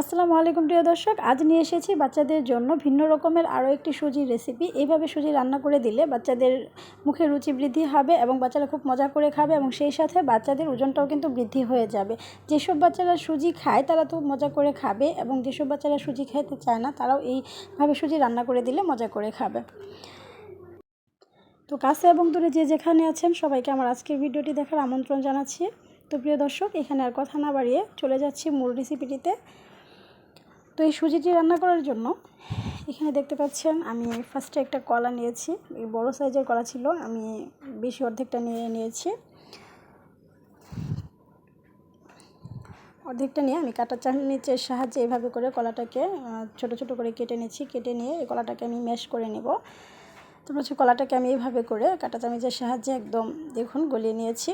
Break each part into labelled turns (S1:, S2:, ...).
S1: আসসালামু আলাইকুম, প্রিয় দর্শক। আজ নিয়ে এসেছি বাচ্চাদের জন্য ভিন্ন রকমের আরও একটি সুজির রেসিপি এইভাবে সুজি রান্না করে দিলে বাচ্চাদের মুখে রুচি বৃদ্ধি হবে এবং বাচ্চারা খুব মজা করে খাবে এবং সেই সাথে বাচ্চাদের ওজনটাও কিন্তু বৃদ্ধি হয়ে যাবে। যেসব বাচ্চারা সুজি খায়, তারা তো মজা করে খাবে এবং যেসব বাচ্চারা সুজি খেতে চায় না, তারাও এইভাবে সুজি রান্না করে দিলে মজা করে খাবে। তো কাছে এবং দূরে যে যেখানে আছেন, সবাইকে আমার আজকের ভিডিওটি দেখার আমন্ত্রণ জানাচ্ছি। তো প্রিয় দর্শক, এখানে আর কথা না বাড়িয়ে চলে যাচ্ছি মূল রেসিপিটিতে তো এই সুজিটি রান্না করার জন্য এখানে দেখতে পাচ্ছেন, আমি ফার্স্টে একটা কলা নিয়েছি। এই বড়ো সাইজের কলা ছিল, আমি বেশি অর্ধেকটা নিয়ে নিয়েছি। অর্ধেকটা নিয়ে আমি কাটা নিচের সাহায্যে এভাবে করে কলাটাকে ছোট ছোট করে কেটে নিচ্ছি কেটে নিয়ে এই কলাটাকে আমি ম্যাশ করে নেব। তারপর হচ্ছে কলাটাকে আমি এইভাবে করে কাটা চামিচের সাহায্যে একদম দেখুন গলিয়ে নিয়েছি।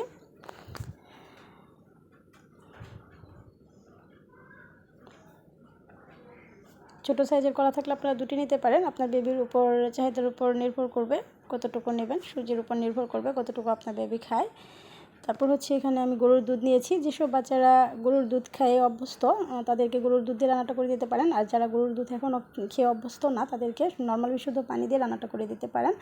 S1: ছোটো সাইজের কলা থাকলে আপনারা দুটি নিতে পারেন। আপনার বেবির উপর, চাহিদার উপর নির্ভর করবে কতটুকু নেবেন, সূর্যের উপর নির্ভর করবে কতটুকু আপনার বেবি খায়। তারপর হচ্ছে এখানে আমি গরুর দুধ নিয়েছি। যেসব বাচ্চারা গরুর দুধ খায় অভ্যস্ত তাদেরকে গরুর দুধ দিয়ে রান্নাটা করে দিতে পারেন। আর যারা গরুর দুধ এখনও খেয়ে অভ্যস্ত না, তাদেরকে নর্মাল বিশুদ্ধ পানি দিয়ে রান্নাটা করে দিতে পারেন।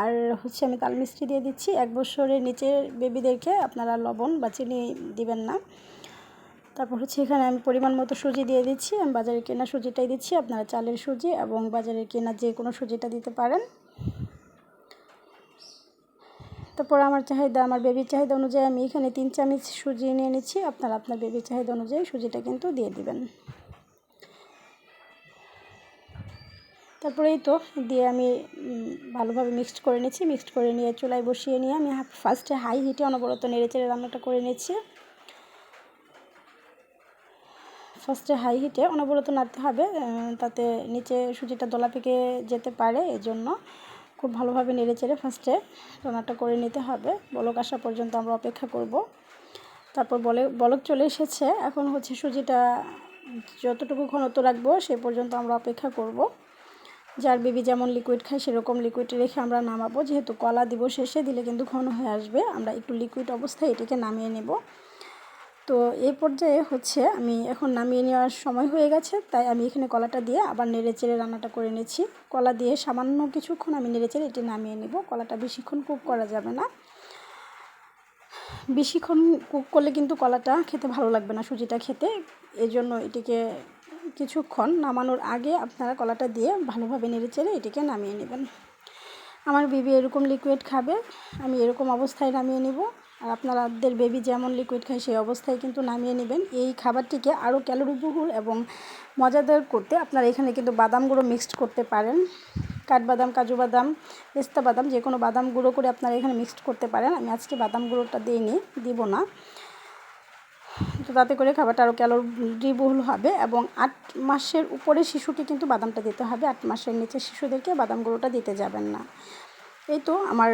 S1: আর হচ্ছে আমি তাল মিষ্টি দিয়ে দিচ্ছি। এক বছরের নিচের বেবিদেরকে আপনারা লবণ বা চিনি দিবেন না। তারপর হচ্ছে এখানে আমি পরিমাণ মতো সুজি দিয়ে দিচ্ছি। আমি বাজারে কেনা সুজিটাই দিচ্ছি, আপনারা চালের সুজি এবং বাজারে কেনা যে কোনো সুজিটা দিতে পারেন। তারপর আমার চাহিদা, আমার বেবির চাহিদা অনুযায়ী আমি এখানে তিন চামচ সুজি নিয়ে নিচ্ছি। আপনারা আপনার বেবির চাহিদা অনুযায়ী সুজিটা কিন্তু দিয়ে দিবেন। তারপরেই তো দিয়ে আমি ভালোভাবে মিক্সড করে নিচ্ছি। মিক্সড করে নিয়ে চুলায় বসিয়ে নিয়ে আমি ফার্স্টে হাই হিটে অনবরত নেড়ে চেড়ে রান্নাটা করে নিচ্ছি। ফার্স্টে হাই হিটে অনবরত নাড়তে হবে তাতে নিচে সুজিটা দোলা পেকে যেতে পারে, এজন্য খুব ভালোভাবে নেড়ে চেড়ে ফার্স্টে রান্নাটা করে নিতে হবে। বলক আসা পর্যন্ত আমরা অপেক্ষা করব। তারপর বলে, বলক চলে এসেছে। এখন হচ্ছে সুজিটা যতটুকু ঘনত্ব রাখব সে পর্যন্ত আমরা অপেক্ষা করব। যার বেবি যেমন লিকুইড খায়, সেরকম লিকুইড রেখে আমরা নামাবো। যেহেতু কলা দিব শেষে, দিলে কিন্তু ঘন হয়ে আসবে। আমরা একটু লিকুইড অবস্থায় এটিকে নামিয়ে নেব। তো এই পর্যায়ে হচ্ছে আমি এখন নামিয়ে নেওয়ার সময় হয়ে গেছে, তাই আমি এখানে কলাটা দিয়ে আবার নেড়ে চেড়ে রান্নাটা করে নিচ্ছি। কলা দিয়ে সামান্য কিছুক্ষণ আমি নেড়ে চেড়ে এটি নামিয়ে নেব। কলাটা বেশিক্ষণ কুক করা যাবে না। বেশিক্ষণ কুক করলে কিন্তু কলাটা খেতে ভালো লাগবে না সুজিটা খেতে। এই জন্য এটিকে কিছুক্ষণ নামানোর আগে আপনারা কলাটা দিয়ে ভালোভাবে নেড়ে চেড়ে এটিকে নামিয়ে নেবেন। আমার বিবি এরকম লিকুইড খাবে, আমি এরকম অবস্থায় নামিয়ে নেব। আর আপনাদের বেবি যেমন লিকুইড খায়, সেই অবস্থায় কিন্তু নামিয়ে নেবেন। এই খাবারটিকে আরও ক্যালোরিবহুল এবং মজাদার করতে আপনারা এখানে কিন্তু বাদাম গুঁড়ো মিক্সড করতে পারেন। কাঠবাদাম, কাজু বাদাম, পেস্তা বাদাম, যে কোনো বাদাম গুঁড়ো করে আপনারা এখানে মিক্সড করতে পারেন। আমি আজকে বাদাম গুঁড়োটা দিইনি, দিব না। তো তাতে করে খাবারটা আরও ক্যালোরিবহুল হবে এবং আট মাসের উপরে শিশুকে কিন্তু বাদামটা দিতে হবে। আট মাসের নিচে শিশুদেরকে বাদাম গুঁড়োটা দিতে যাবেন না। এই তো আমার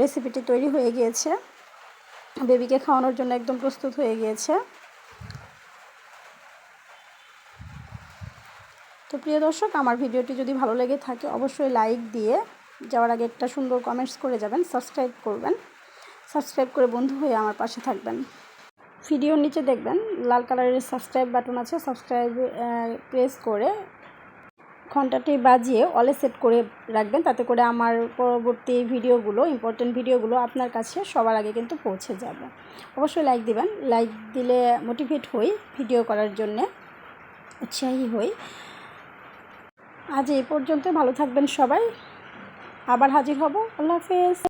S1: রেসিপিটি তৈরি হয়ে গিয়েছে। বেবিকে খাওয়ানোর জন্য একদম প্রস্তুত হয়ে গিয়েছে। তো প্রিয় দর্শক, আমার ভিডিওটি যদি ভালো লেগে থাকে, অবশ্যই লাইক দিয়ে যাওয়ার আগে একটা সুন্দর কমেন্টস করে যাবেন সাবস্ক্রাইব করবেন সাবস্ক্রাইব করে বন্ধু হয়ে আমার পাশে থাকবেন। ভিডিওর নিচে দেখবেন, লাল কালারের সাবস্ক্রাইব বাটন আছে সাবস্ক্রাইব প্রেস করে ঘন্টাটি বাজিয়ে অলে সেট করে রাখবেন। তাতে করে আমার পরবর্তী ভিডিওগুলো ইম্পর্টেন্ট ভিডিওগুলো আপনার কাছে সবার আগে কিন্তু পৌঁছে যাবে। অবশ্যই লাইক দিবেন। লাইক দিলে মোটিভেট হই ভিডিও করার জন্যে, উৎসাহী হই। আজ এই পর্যন্ত ভালো থাকবেন সবাই। আবার হাজির হব। আল্লাহ হাফেজ।